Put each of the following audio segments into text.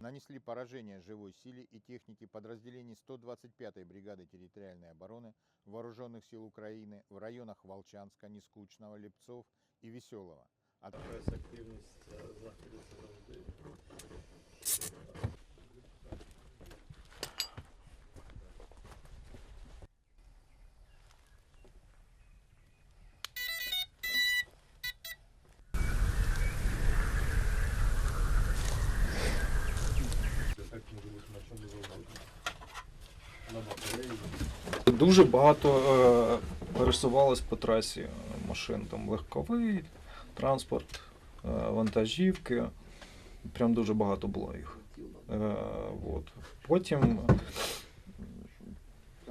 Нанесли поражение живой силе и технике подразделений 125-й бригады территориальной обороны Вооруженных сил Украины в районах Волчанска, Нескучного, Лепцов и Веселого. От... Дуже багато е, пересувалось по трасі машин, там легковий транспорт, е, вантажівки. Прям дуже багато було їх. Е, от. Потім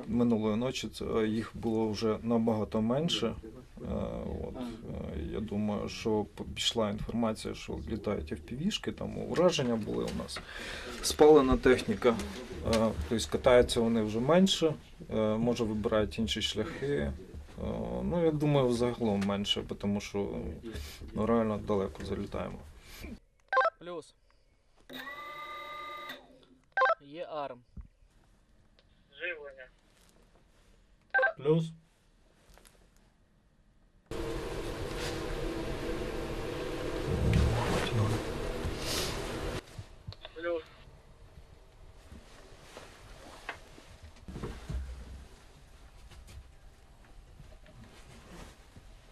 минулої ночі їх було вже набагато менше. От. Я думаю, що пішла інформація, що літають FPV-шки, там ураження були у нас. Спалена техніка. Е, Тобто катаються вони вже менше, е, може вибирають інші шляхи. Е, Ну, я думаю, загалом менше, тому що ну, реально далеко залітаємо. Плюс. Є арм. Живлення. Плюс. Плюс.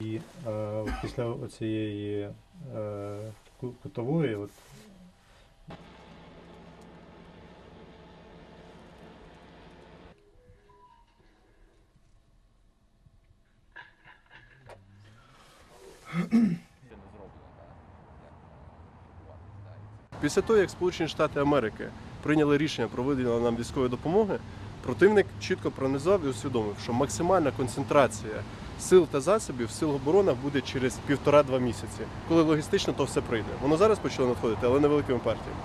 І е, після цієї е, ку- кутової, от, Після того, як Сполучені Штати Америки прийняли рішення про виділення нам військової допомоги, противник чітко пронизав і усвідомив, що максимальна концентрація сил та засобів сил оборони буде через півтора-два місяці, коли логістично то все прийде. Воно зараз почало надходити, але невеликими партіями.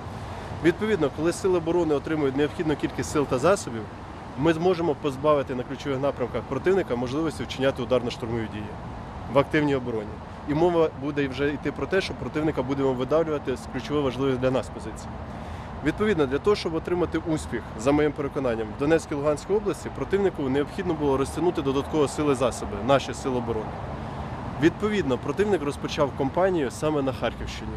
Відповідно, коли сили оборони отримують необхідну кількість сил та засобів, ми зможемо позбавити на ключових напрямках противника можливості вчиняти ударно-штурмові дії в активній обороні. І мова буде вже йти про те, що противника будемо видавлювати з ключових важливих для нас позицій. Відповідно, для того, щоб отримати успіх, за моїм переконанням, в Донецькій Луганській області противнику необхідно було розтягнути додатково сили засоби, наші сили оборони. Відповідно, противник розпочав кампанію саме на Харківщині.